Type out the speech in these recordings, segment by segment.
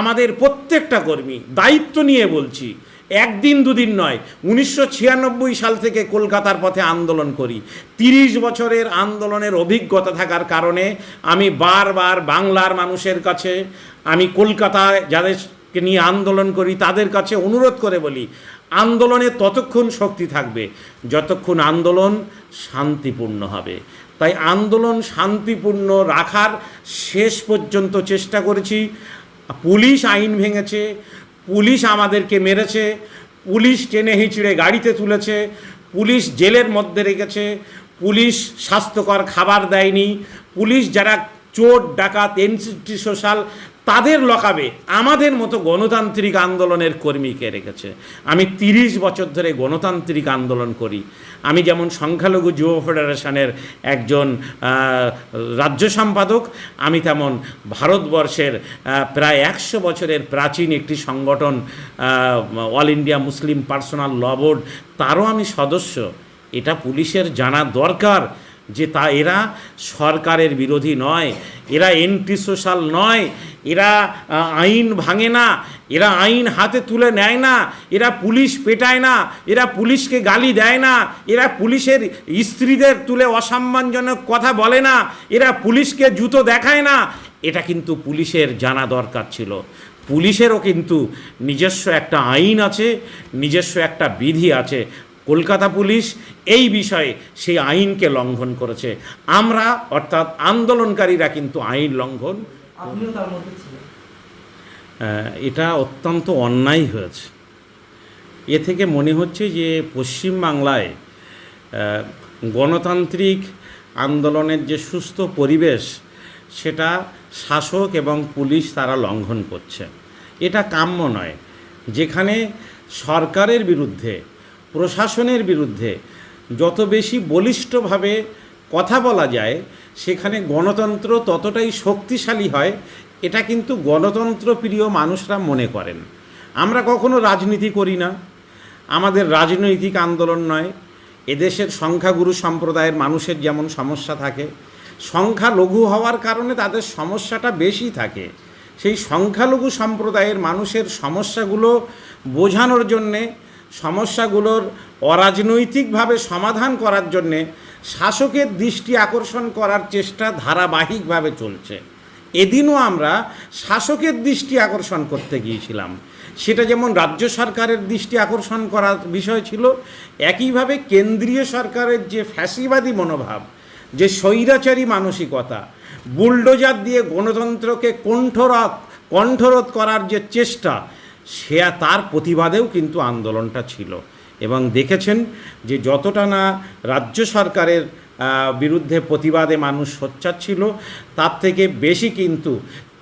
আমাদের প্রত্যেকটা কর্মী, দায়িত্ব নিয়ে বলছি, একদিন দুদিন নয়, উনিশশো সাল থেকে কলকাতার পথে আন্দোলন করি। তিরিশ বছরের আন্দোলনের অভিজ্ঞতা থাকার কারণে আমি বারবার বাংলার মানুষের কাছে, আমি কলকাতায় যাদেরকে নিয়ে আন্দোলন করি, তাদের কাছে অনুরোধ করে বলি, আন্দোলনে ততক্ষণ শক্তি থাকবে, যতক্ষণ আন্দোলন শান্তিপূর্ণ হবে। তাই আন্দোলন শান্তিপূর্ণ রাখার শেষ পর্যন্ত চেষ্টা করেছি। পুলিশ আইন ভেঙেছে, পুলিশ আমাদেরকে মেরেছে, পুলিশ টেনে হিঁচড়ে গাড়িতে তুলেছে, পুলিশ জেলের মধ্যে রেখেছে, পুলিশ স্বাস্থ্যকর খাবার দেয়নি, পুলিশ যারা চোর, ডাকাত, এনসিটি সোশ্যাল তাদের লকাবে আমাদের মতো গণতান্ত্রিক আন্দোলনের কর্মীকে রেখেছে? আমি তিরিশ বছর ধরে গণতান্ত্রিক আন্দোলন করি। আমি যেমন সংখ্যালঘু যুব ফেডারেশনের একজন রাজ্য সম্পাদক, আমি তেমন ভারতবর্ষের প্রায় একশো বছরের প্রাচীন একটি সংগঠন all India Muslim personal law board তারও আমি সদস্য। এটা পুলিশের জানা দরকার যে তা এরা সরকারের বিরোধী নয়, এরা এন্টি সোশ্যাল নয় এরা আইন ভাঙে না, এরা আইন হাতে তুলে নেয় না, এরা পুলিশ পেটায় না, এরা পুলিশকে গালি দেয় না, এরা পুলিশের স্ত্রীদের তুলে অসম্মানজনক কথা বলে না, এরা পুলিশকে জুতো দেখায় না। এটা কিন্তু পুলিশের জানা দরকার ছিল। পুলিশেরও কিন্তু নিজস্ব একটা আইন আছে, নিজস্ব একটা বিধি আছে। কলকাতা পুলিশ এই বিষয়ে সেই আইনকে লঙ্ঘন করেছে। আমরা অর্থাৎ আন্দোলনকারীরা কিন্তু আইন লঙ্ঘন এটা অত্যন্ত অন্যায় হয়েছে। এ থেকে মনে হচ্ছে যে পশ্চিমবাংলায় গণতান্ত্রিক আন্দোলনের যে সুস্থ পরিবেশ, সেটা শাসক এবং পুলিশ তারা লঙ্ঘন করছে। এটা কাম্য নয়। যেখানে সরকারের বিরুদ্ধে, প্রশাসনের বিরুদ্ধে যত বেশি বলিষ্ঠভাবে কথা বলা যায়, সেখানে গণতন্ত্র ততটাই শক্তিশালী হয়, এটা কিন্তু গণতন্ত্র প্রিয় মানুষরা মনে করেন। আমরা কখনো রাজনীতি করি না। আমাদের রাজনৈতিক আন্দোলন নয়। এদেশের সংখ্যাগুরু সম্প্রদায়ের মানুষের যেমন সমস্যা থাকে, সংখ্যা লঘু হওয়ার কারণে তাদের সমস্যাটা বেশি থাকে। সেই সংখ্যালঘু সম্প্রদায়ের মানুষের সমস্যাগুলো বোঝানোর জন্যে, সমস্যাগুলোর অরাজনৈতিকভাবে সমাধান করার জন্যে শাসকের দৃষ্টি আকর্ষণ করার চেষ্টা ধারাবাহিকভাবে চলছে। এদিনও আমরা শাসকের দৃষ্টি আকর্ষণ করতে গিয়েছিলাম। সেটা যেমন রাজ্য সরকারের দৃষ্টি আকর্ষণ করার বিষয় ছিল, একইভাবে কেন্দ্রীয় সরকারের যে ফ্যাসিবাদী মনোভাব, যে স্বৈরাচারী মানসিকতা, বুলডোজার দিয়ে গণতন্ত্রকে কণ্ঠরোধ কণ্ঠরোধ করার যে চেষ্টা সে তার প্রতিবাদেও কিন্তু আন্দোলনটা ছিল। এবং দেখেছেন যে যতটা না রাজ্য সরকারের বিরুদ্ধে প্রতিবাদে মানুষ সোচ্চার ছিল, তার থেকে বেশি কিন্তু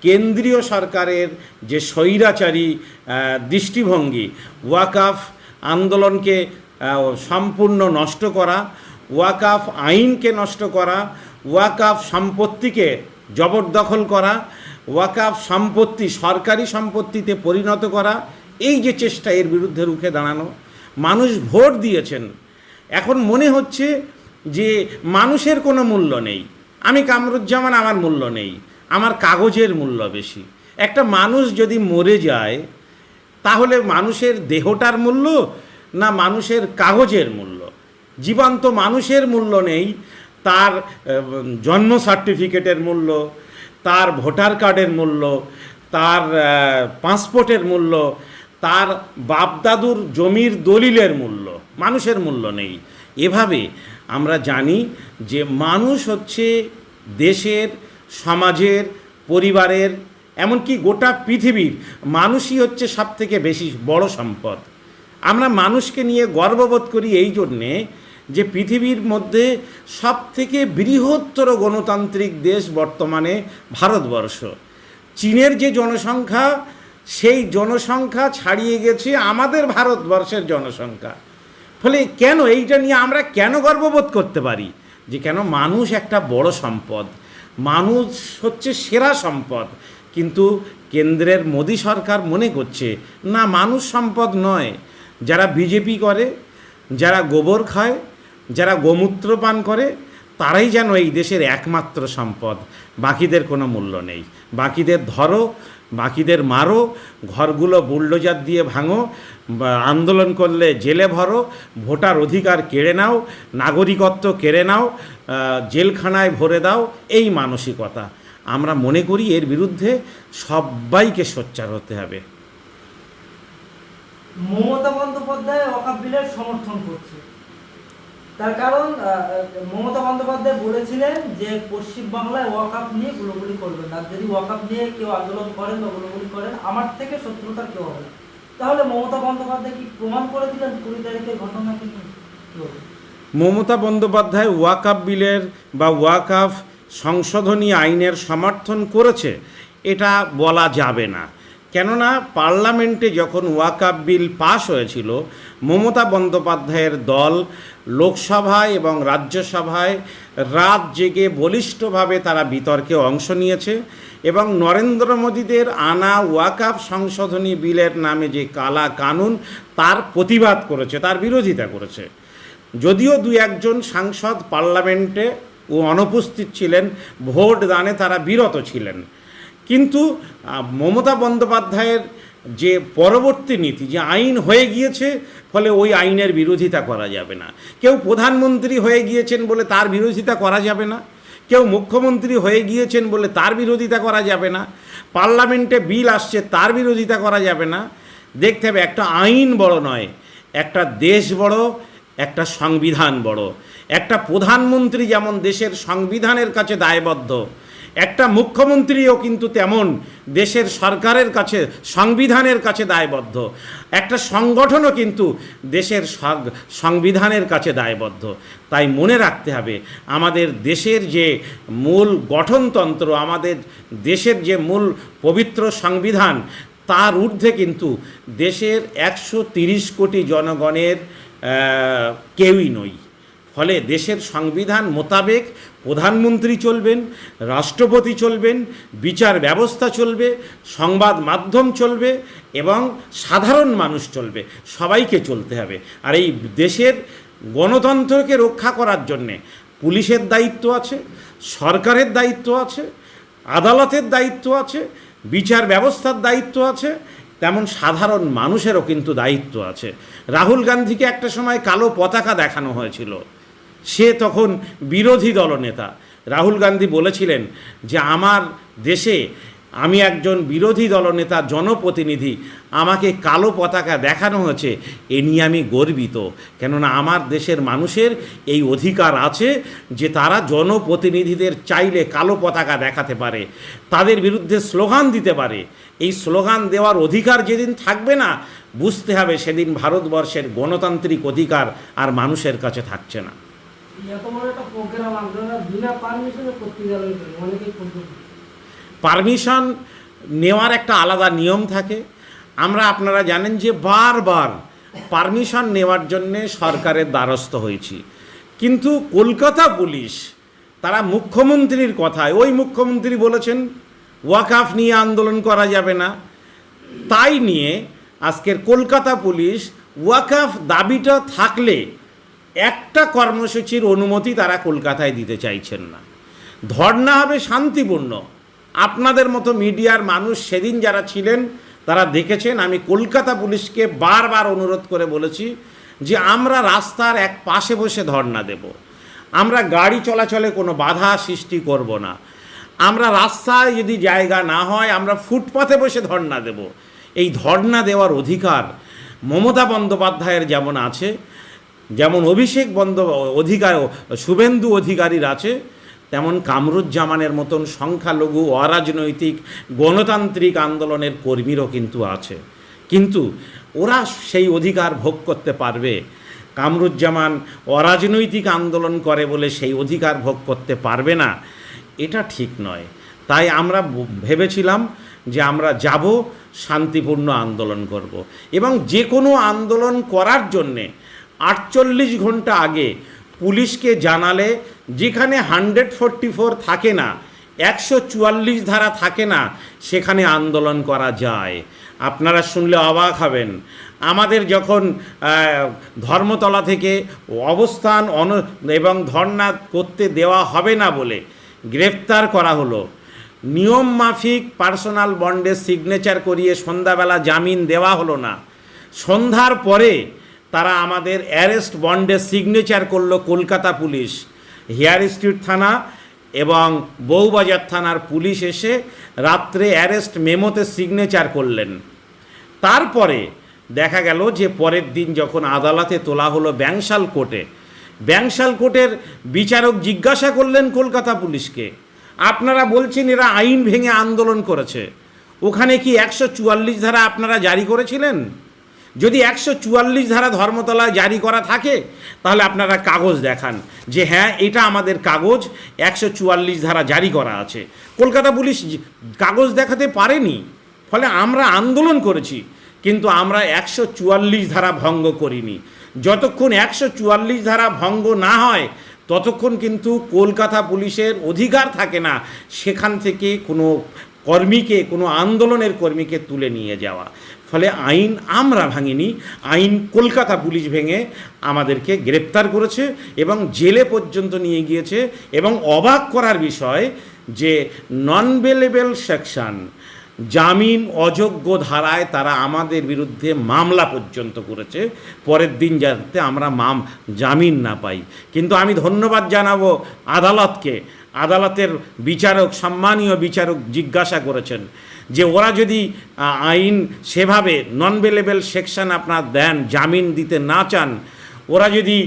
কেন্দ্রীয় সরকারের যে স্বৈরাচারী দৃষ্টিভঙ্গি, ওয়াকাফ আন্দোলনকে সম্পূর্ণ নষ্ট করা, ওয়াকাফ আইনকে নষ্ট করা, ওয়াকাফ সম্পত্তিকে জবরদখল করা, ওয়াকাফ সম্পত্তি সরকারি সম্পত্তিতে পরিণত করা, এই যে চেষ্টা এর বিরুদ্ধে রুখে দাঁড়ানো মানুষ ভোট দিয়েছেন। এখন মনে হচ্ছে যে মানুষের কোনো মূল্য নেই। আমি কামরুজ্জামান আমার মূল্য নেই, আমার কাগজের মূল্য বেশি। একটা মানুষ যদি মরে যায়, তাহলে মানুষের দেহটার মূল্য না মানুষের কাগজের মূল্য? জীবন্ত মানুষের মূল্য নেই, তার জন্ম সার্টিফিকেটের মূল্য, তার ভোটার কার্ডের মূল্য, তার পাসপোর্টের মূল্য তার বাপদাদুর জমির দলিলের মূল্য, মানুষের মূল্য নেই। এভাবে আমরা জানি যে মানুষ হচ্ছে দেশের, সমাজের, পরিবারের, এমনকি গোটা পৃথিবীর মানুষই হচ্ছে সব থেকে বেশি বড় সম্পদ। আমরা মানুষকে নিয়ে গর্ববোধ করি এই জন্যে যে পৃথিবীর মধ্যে সব থেকে বৃহত্তর গণতান্ত্রিক দেশ বর্তমানে ভারতবর্ষ। চীনের যে জনসংখ্যা সেই জনসংখ্যা ছাড়িয়ে গেছে আমাদের ভারতবর্ষের জনসংখ্যা। ফলে কেন এইটা নিয়ে আমরা কেন গর্ববোধ করতে পারি? যে কেন মানুষ একটা বড় সম্পদ, মানুষ হচ্ছে সেরা সম্পদ, কিন্তু কেন্দ্রের মোদী সরকার মনে করছে, না মানুষ সম্পদ নয়। যারা বিজেপি করে, যারা গোবর খায়, যারা গোমূত্র পান করে তারাই যেন এই দেশের একমাত্র সম্পদ। বাকিদের কোনো মূল্য নেই। বাকিদের ধরো, বাকিদের মারো, ঘরগুলো বুলডোজার দিয়ে ভাঙো আন্দোলন করলে জেলে ভরো, ভোটার অধিকার কেড়ে নাও, নাগরিকত্ব কেড়ে নাও জেলখানায় ভরে দাও, এই মানসিকতা। আমরা মনে করি এর বিরুদ্ধে সবাইকে সোচ্চার হতে হবে। মমতা বন্দ্যোপাধ্যায় ওয়াকাব বিলের সমর্থন করছে। তার কারণ মমতা বন্দ্যোপাধ্যায় বলেছিলেন যে পশ্চিম বাংলায় ওয়াকাপ নিয়ে গুলোগুলি করবেন আর যদি ওয়াকাপ নিয়ে কেউ আন্দোলন করেন বা গুলোগুলি করেন, আমার থেকে শত্রুতা কেউ হবে তাহলে মমতা বন্দ্যোপাধ্যায় কি প্রমাণ করে দিলেন কুড়ি তারিখের ঘটনাকে নিয়ে? কি বলবেন? মমতা বন্দ্যোপাধ্যায় ওয়াকাফ বিলের বা ওয়াকাফ সংশোধনী আইনের সমর্থন করেছে, এটা বলা যাবে না কেননা পার্লামেন্টে যখন ওয়াকাফ বিল পাশ হয়েছিল, মমতা বন্দ্যোপাধ্যায়ের দল লোকসভায় এবং রাজ্যসভায় রাত জেগে বলিষ্ঠভাবে তারা বিতর্কে অংশ নিয়েছে এবং নরেন্দ্র মোদীদের আনা ওয়াকাফ সংশোধনী বিলের নামে যে কালা কানুন, তার প্রতিবাদ করেছে, তার বিরোধিতা করেছে। যদিও দু একজন সাংসদ পার্লামেন্টে ও অনুপস্থিত ছিলেন ভোট দানে তারা বিরত ছিলেন। কিন্তু মমতা বন্দ্যোপাধ্যায়ের যে পরবর্তী নীতি, যে আইন হয়ে গিয়েছে, ফলে ওই আইনের বিরোধিতা করা যাবে না। কেউ প্রধানমন্ত্রী হয়ে গিয়েছেন বলে তার বিরোধিতা করা যাবে না। কেউ মুখ্যমন্ত্রী হয়ে গিয়েছেন বলে তার বিরোধিতা করা যাবে না। পার্লামেন্টে বিল আসছে, তার বিরোধিতা করা যাবে না। দেখতে হবে, একটা আইন বড় নয়, একটা দেশ বড়, একটা সংবিধান বড়। একটা প্রধানমন্ত্রী যেমন দেশের সংবিধানের কাছে দায়বদ্ধ একটা মুখ্যমন্ত্রীও কিন্তু তেমন দেশের সরকারের কাছে, সংবিধানের কাছে দায়বদ্ধ। একটা সংগঠনও কিন্তু দেশের সংবিধানের কাছে দায়বদ্ধ। তাই মনে রাখতে হবে, আমাদের দেশের যে মূল গঠনতন্ত্র, আমাদের দেশের যে মূল পবিত্র সংবিধান, তার ঊর্ধ্বে কিন্তু দেশের একশো তিরিশ কোটি জনগণের কেউই নই। ফলে দেশের সংবিধান মোতাবেক প্রধানমন্ত্রী চলবেন, রাষ্ট্রপতি চলবেন, বিচার ব্যবস্থা চলবে, সংবাদ মাধ্যম চলবে এবং সাধারণ মানুষ চলবে। সবাইকে চলতে হবে। আর এই দেশের গণতন্ত্রকে রক্ষা করার জন্যে পুলিশের দায়িত্ব আছে, সরকারের দায়িত্ব আছে, আদালতের দায়িত্ব আছে, বিচার ব্যবস্থার দায়িত্ব আছে, তেমন সাধারণ মানুষেরও কিন্তু দায়িত্ব আছে। রাহুল গান্ধীকে একটা সময় কালো পতাকা দেখানো হয়েছিল। সে তখন বিরোধী দলনেতা। রাহুল গান্ধী বলেছিলেন যে, আমার দেশে আমি একজন বিরোধী দলনেতা, জনপ্রতিনিধি, আমাকে কালো পতাকা দেখানো হয়েছে, এ নিয়ে আমি গর্বিত। কেননা আমার দেশের মানুষের এই অধিকার আছে যে, তারা জনপ্রতিনিধিদের চাইলে কালো পতাকা দেখাতে পারে, তাদের বিরুদ্ধে স্লোগান দিতে পারে। এই স্লোগান দেওয়ার অধিকার যেদিন থাকবে না, বুঝতে হবে সেদিন ভারতবর্ষের গণতান্ত্রিক অধিকার আর মানুষের কাছে থাকছে না। পারমিশন নেওয়ার একটা আলাদা নিয়ম থাকে। আমরা আপনারা জানেন যে বারবার পারমিশন নেওয়ার জন্যে সরকারের দ্বারস্থ হয়েছি। কিন্তু কলকাতা পুলিশ, তারা মুখ্যমন্ত্রীর কথায়, ওই মুখ্যমন্ত্রী বলেছেন, ওয়াকাফ নিয়ে আন্দোলন করা যাবে না। তাই নিয়ে আজকের কলকাতা পুলিশ ওয়াকাফ দাবিটা থাকলে একটা কর্মসূচির অনুমতি তারা কলকাতায় দিতে চাইছেন না। ধর্ণা হবে শান্তিপূর্ণ। আপনাদের মতো মিডিয়ার মানুষ সেদিন যারা ছিলেন, তারা দেখেছেন, আমি কলকাতা পুলিশকে বারবার অনুরোধ করে বলেছি যে আমরা রাস্তার এক পাশে বসে ধর্ণা দেব। আমরা গাড়ি চলাচলে কোনো বাধা সৃষ্টি করব না। আমরা রাস্তায় যদি জায়গা না হয়, আমরা ফুটপাথে বসে ধর্ণা দেব। এই ধর্ণা দেওয়ার অধিকার মমতা বন্দ্যোপাধ্যায়ের যেমন আছে যেমন অভিষেক বন্দ অধিকার, শুভেন্দু অধিকারীর আছে, তেমন কামরুজ্জামানের মতন সংখ্যালঘু অরাজনৈতিক, গণতান্ত্রিক আন্দোলনের কর্মীরও কিন্তু আছে। কিন্তু ওরা সেই অধিকার ভোগ করতে পারবে। কামরুজ্জামান অরাজনৈতিক আন্দোলন করে বলে সেই অধিকার ভোগ করতে পারবে না, এটা ঠিক নয়। তাই আমরা ভেবেছিলাম যে আমরা যাব শান্তিপূর্ণ আন্দোলন করব এবং যে কোনো আন্দোলন করার জন্যে আটচল্লিশ ঘণ্টা আগে পুলিশকে জানালে, যেখানে হান্ড্রেড ফোরটি ফোর থাকে না, একশো চুয়াল্লিশ ধারা থাকে না, সেখানে আন্দোলন করা যায়। আপনারা শুনলে অবাক হবেন। আমাদের যখন ধর্মতলা থেকে অবস্থান অন, এবং ধর্ণা করতে দেওয়া হবে না বলে গ্রেফতার করা হলো, নিয়ম মাফিক পার্সোনাল বন্ডে সিগনেচার করিয়ে সন্ধ্যাবেলা জামিন দেওয়া হলো না। সন্ধ্যার পরে তারা আমাদের অ্যারেস্ট বন্ডে সিগনেচার করল কলকাতা পুলিশ। হেয়ার স্ট্রিট থানা এবং বউবাজার থানার পুলিশ এসে রাত্রে অ্যারেস্ট মেমোতে সিগনেচার করলেন। তারপরে দেখা গেল যে পরের দিন যখন আদালতে তোলা হলো ব্যাংশাল কোর্টে, ব্যাংশাল কোর্টের বিচারক জিজ্ঞাসা করলেন কলকাতা পুলিশকে, আপনারা বলছেন এরা আইন ভেঙে আন্দোলন করেছে, ওখানে কি একশো চুয়াল্লিশ ধারা আপনারা জারি করেছিলেন? যদি একশো চুয়াল্লিশ ধারা ধর্মতলায় জারি করা থাকে, তাহলে আপনারা কাগজ দেখান যে হ্যাঁ এটা আমাদের কাগজ, একশো চুয়াল্লিশ ধারা জারি করা আছে। কলকাতা পুলিশ কাগজ দেখাতে পারেনি, ফলে আমরা আন্দোলন করেছি, কিন্তু আমরা একশো চুয়াল্লিশ ধারা ভঙ্গ করিনি। যতক্ষণ একশো চুয়াল্লিশ ধারা ভঙ্গ না হয়, ততক্ষণ কিন্তু কলকাতা পুলিশের অধিকার থাকে না সেখান থেকে কোনো কর্মীকে, কোনো আন্দোলনের কর্মীকে তুলে নিয়ে যাওয়া। ফলে আইন আমরা ভাঙিনি, আইন কলকাতা পুলিশ ভেঙে আমাদেরকে গ্রেপ্তার করেছে এবং জেলে পর্যন্ত নিয়ে গিয়েছে এবং অবাক করার বিষয় যে নন বেলেবেল সেকশন জামিন অযোগ্য ধারায় তারা আমাদের বিরুদ্ধে মামলা পর্যন্ত করেছে, পরের দিন যাতে আমরা মাম, জামিন না পাই। কিন্তু আমি ধন্যবাদ জানাব আদালতকে। আদালতের বিচারক, সম্মানীয় বিচারক জিজ্ঞাসা করেছেন যে ওরা যদি আইন সেভাবে নন বেলেবেল সেকশন আপনার দেন, জামিন দিতে না চান, ওরা যদি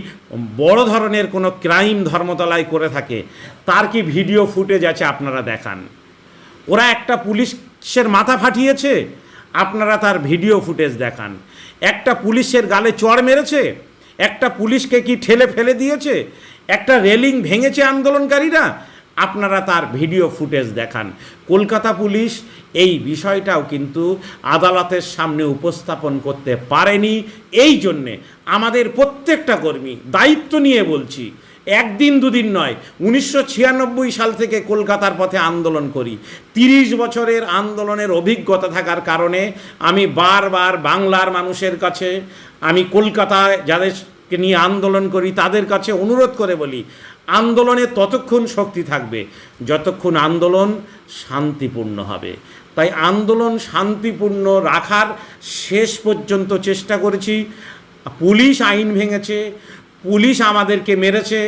বড় ধরনের কোনো ক্রাইম ধর্মতলায় করে থাকে, তার কি ভিডিও ফুটেজ আছে আপনারা দেখান? ওরা একটা পুলিশের মাথা ফাটিয়েছে, আপনারা তার ভিডিও ফুটেজ দেখান। একটা পুলিশের গালে চড় মেরেছে, একটা পুলিশকে কি ঠেলে ফেলে দিয়েছে, একটা রেলিং ভেঙেছে আন্দোলনকারীরা আপনারা তার ভিডিও ফুটেজ দেখান। কলকাতা পুলিশ এই বিষয়টাও কিন্তু আদালতের সামনে উপস্থাপন করতে পারেনি। এই জন্যে আমাদের প্রত্যেকটা কর্মী দায়িত্ব নিয়ে বলছি, একদিন দুদিন নয়, উনিশশো সাল থেকে কলকাতার পথে আন্দোলন করি। তিরিশ বছরের আন্দোলনের অভিজ্ঞতা থাকার কারণে আমি বারবার বাংলার মানুষের কাছে, আমি কলকাতায় যাদেরকে নিয়ে আন্দোলন করি, তাদের কাছে অনুরোধ করে বলি, আন্দোলনে ততক্ষণ শক্তি থাকবে যতক্ষণ আন্দোলন শান্তিপূর্ণ হবে। তাই আন্দোলন শান্তিপূর্ণ রাখার শেষ পর্যন্ত চেষ্টা করেছি। পুলিশ আইন ভেঙেছে, পুলিশ আমাদেরকে মেরেছে,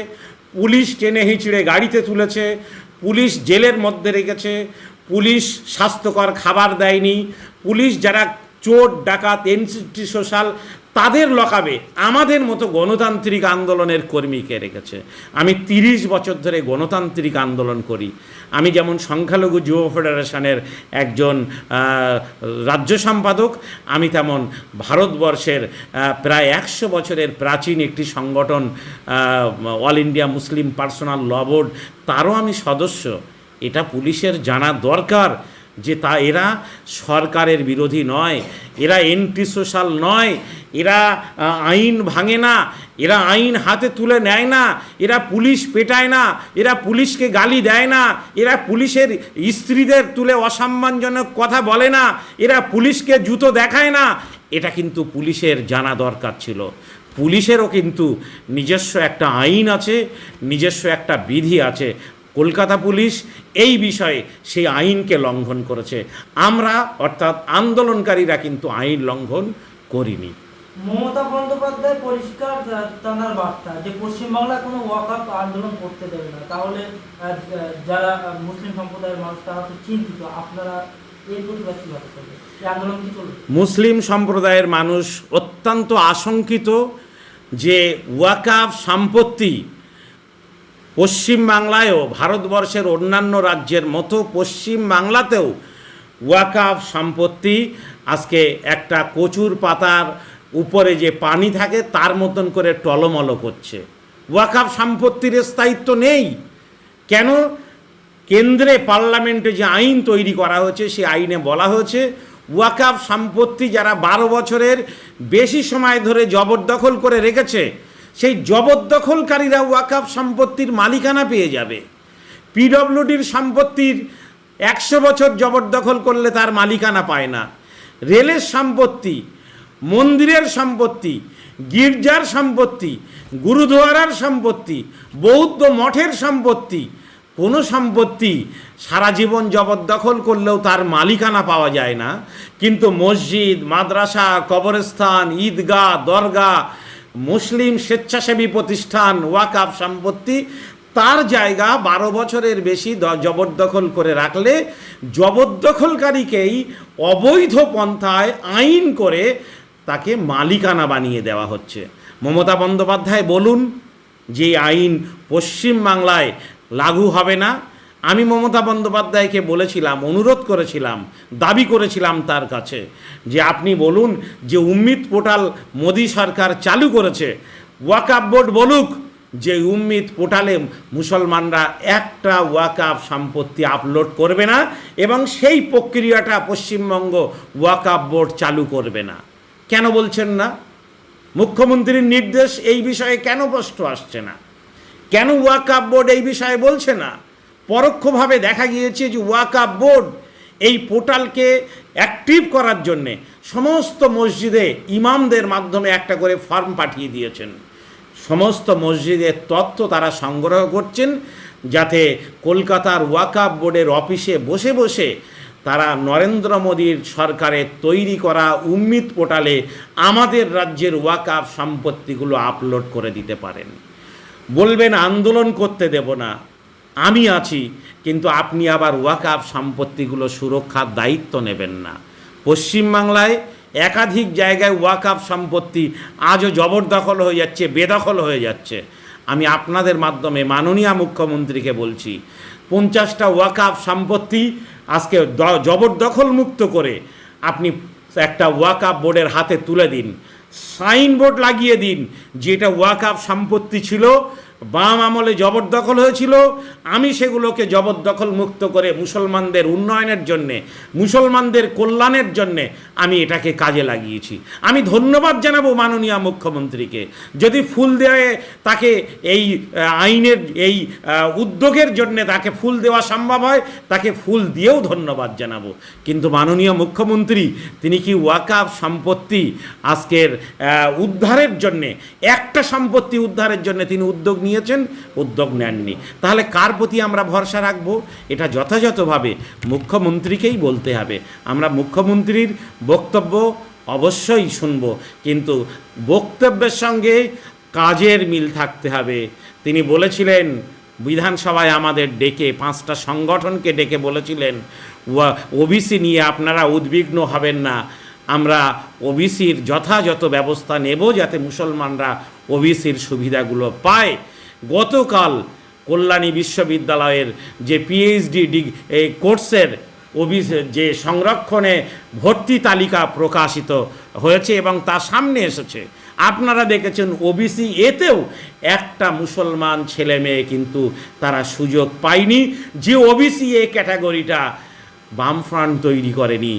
পুলিশ টেনে হিঁচড়ে গাড়িতে তুলেছে, পুলিশ জেলের মধ্যে রেখেছে, পুলিশ স্বাস্থ্যকর খাবার দেয়নি, পুলিশ যারা চোর, ডাকাত, এনসিটি, সোশ্যাল তাদের লকাবে আমাদের মতো গণতান্ত্রিক আন্দোলনের কর্মীকে রেখেছে? আমি তিরিশ বছর ধরে গণতান্ত্রিক আন্দোলন করি। আমি যেমন সংখ্যালঘু যুব ফেডারেশনের একজন রাজ্য সম্পাদক, আমি তেমন ভারতবর্ষের প্রায় একশো বছরের প্রাচীন একটি সংগঠন all India Muslim personal law board তারও আমি সদস্য। এটা পুলিশের জানা দরকার যে তা এরা সরকারের বিরোধী নয়, এরা এন্টি সোশ্যাল নয় এরা আইন ভাঙে না, এরা আইন হাতে তুলে নেয় না, এরা পুলিশ পেটায় না, এরা পুলিশকে গালি দেয় না, এরা পুলিশের স্ত্রীদের তুলে অসম্মানজনক কথা বলে না, এরা পুলিশকে জুতো দেখায় না। এটা কিন্তু পুলিশের জানা দরকার ছিল। পুলিশেরও কিন্তু নিজস্ব একটা আইন আছে, নিজস্ব একটা বিধি আছে। কলকাতা পুলিশ এই বিষয়ে সেই আইনকে লঙ্ঘন করেছে। আমরা, অর্থাৎ আন্দোলনকারীরা কিন্তু আইন লঙ্ঘন করিনি। মমতা বন্দ্যোপাধ্যায় পরিষ্কার তানার বার্তা যে পশ্চিমবাংলায় কোনো ওয়াকআপ আন্দোলন করতে দেবে না। তাহলে যারা মুসলিম সম্প্রদায়ের মানুষ, তারা তো চিন্তিত। আপনারা মুসলিম সম্প্রদায়ের মানুষ অত্যন্ত আশঙ্কিত যে ওয়াকাফ সম্পত্তি পশ্চিমবাংলায়ও, ভারতবর্ষের অন্যান্য রাজ্যের মতো পশ্চিম বাংলাতেও ওয়াকাফ সম্পত্তি আজকে একটা কচুর পাতার উপরে যে পানি থাকে, তার মতন করে টলমল করছে। ওয়াকাফ সম্পত্তির স্থায়িত্ব নেই। কেন? কেন্দ্রে পার্লামেন্টে যে আইন তৈরি করা হয়েছে সেই আইনে বলা হয়েছে ওয়াকাফ সম্পত্তি যারা বারো বছরের বেশি সময় ধরে জবরদখল করে রেখেছে, সেই জবরদখলকারীরা ওয়াকাফ সম্পত্তির মালিকানা পেয়ে যাবে। পিডব্লিউডির সম্পত্তির একশো বছর জবরদখল করলে তার মালিকানা পায় না। রেলের সম্পত্তি মন্দিরের সম্পত্তি, গির্জার সম্পত্তি, গুরুদুয়ারার সম্পত্তি, বৌদ্ধ মঠের সম্পত্তি, কোনো সম্পত্তি সারা জীবন জবরদখল করলেও তার মালিকানা পাওয়া যায় না। কিন্তু মসজিদ, মাদ্রাসা, কবরস্থান, ঈদগাহ দরগা মুসলিম স্বেচ্ছাসেবী প্রতিষ্ঠান ওয়াকাফ সম্পত্তি তার জায়গা বারো বছরের বেশি জবরদখল করে রাখলে জবরদখলকারীকেই অবৈধ পন্থায় আইন করে তাকে মালিকানা বানিয়ে দেওয়া হচ্ছে। মমতা বন্দ্যোপাধ্যায়, বলুন, যে আইন পশ্চিম বাংলায় লাগু হবে না। আমি মমতা বন্দ্যোপাধ্যায়কে বলেছিলাম, অনুরোধ করেছিলাম, দাবি করেছিলাম তার কাছে, যে আপনি বলুন যে উম্মিদ পোর্টাল মোদী সরকার চালু করেছে। ওয়াকাব বোর্ড বলুক যে উম্মিদ পোর্টালে মুসলমানরা একটা ওয়াকাফ সম্পত্তি আপলোড করবে না এবং সেই প্রক্রিয়াটা পশ্চিমবঙ্গ ওয়াকাফ বোর্ড চালু করবে না। কেন বলছেন না? মুখ্যমন্ত্রীর নির্দেশ এই বিষয়ে কেন প্রশ্ন আসছে না? কেন ওয়াকাপ বোর্ড এই বিষয়ে বলছে না? পরোক্ষভাবে দেখা গিয়েছে যে ওয়াকাপ বোর্ড এই পোর্টালকে অ্যাক্টিভ করার জন্যে সমস্ত মসজিদে ইমামদের মাধ্যমে একটা করে ফর্ম পাঠিয়ে দিয়েছেন। সমস্ত মসজিদের তথ্য তারা সংগ্রহ করছেন যাতে কলকাতার ওয়াকাপ বোর্ডের অফিসে বসে বসে তারা নরেন্দ্র মোদীর সরকারের তৈরি করা উম্মিদ পোর্টালে আমাদের রাজ্যের ওয়াকাফ সম্পত্তিগুলো আপলোড করে দিতে পারেন। বলবেন, আন্দোলন করতে দেব না। আমি আছি, কিন্তু আপনি আবার ওয়াকাফ সম্পত্তিগুলো সুরক্ষার দায়িত্ব নেবেন না। পশ্চিমবাংলায় একাধিক জায়গায় ওয়াকাফ সম্পত্তি আজও জবরদখল হয়ে যাচ্ছে, বেদখল হয়ে যাচ্ছে। আমি আপনাদের মাধ্যমে মাননীয় মুখ্যমন্ত্রীকে বলছি, পঞ্চাশটা ওয়াকাফ সম্পত্তি আজকে জবরদখল মুক্ত করে আপনি একটা ওয়াকআপ বোর্ডের হাতে তুলে দিন। সাইনবোর্ড লাগিয়ে দিন, যেটা ওয়াকআপ সম্পত্তি ছিল বাম আমলে জবরদখল হয়েছিল, আমি সেগুলোকে জবরদখল মুক্ত করে মুসলমানদের উন্নয়নের জন্যে, মুসলমানদের কল্যাণের জন্যে আমি এটাকে কাজে লাগিয়েছি। আমি ধন্যবাদ জানাব মাননীয় মুখ্যমন্ত্রীকে। যদি ফুল দেওয়ে তাকে এই আইনের, এই উদ্যোগের জন্যে তাকে ফুল দেওয়া সম্ভব হয়, তাকে ফুল দিয়েও ধন্যবাদ জানাব। কিন্তু মাননীয় মুখ্যমন্ত্রী, তিনি কি ওয়াকাফ সম্পত্তি আজকের উদ্ধারের জন্যে, একটা সম্পত্তি উদ্ধারের জন্য তিনি উদ্যোগ নিয়েছেন, উদ্যোগ নেননি। তাহলে কার প্রতি আমরা ভরসা রাখব? এটা যথাযথভাবে মুখ্যমন্ত্রীকেই বলতে হবে। আমরা মুখ্যমন্ত্রীর বক্তব্য অবশ্যই শুনব, কিন্তু বক্তব্যের সঙ্গে কাজের মিল থাকতে হবে। তিনি বলেছিলেন, বিধানসভায় আমাদের ডেকে, পাঁচটা সংগঠনকে ডেকে বলেছিলেন ওবিসি নিয়ে আপনারা উদ্বিগ্ন হবেন না। আমরা ওবিসির যথাযথ ব্যবস্থা নেব যাতে মুসলমানরা ওবিসির সুবিধাগুলো পায়। গতকাল কল্যাণী বিশ্ববিদ্যালয়ের যে পিএইচডি ডিগ এই কোর্সের ওবিসি যে সংরক্ষণে ভর্তি তালিকা প্রকাশিত হয়েছে এবং তা সামনে এসেছে। আপনারা দেখেছেন ওবিসি এতেও একটা মুসলমান ছেলে মেয়ে কিন্তু তারা সুযোগ পায়নি যে ওবিসি এ ক্যাটাগরিটা বামফ্রন্ট তৈরি করেনি,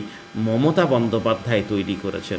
মমতা বন্দ্যোপাধ্যায় তৈরি করেছেন।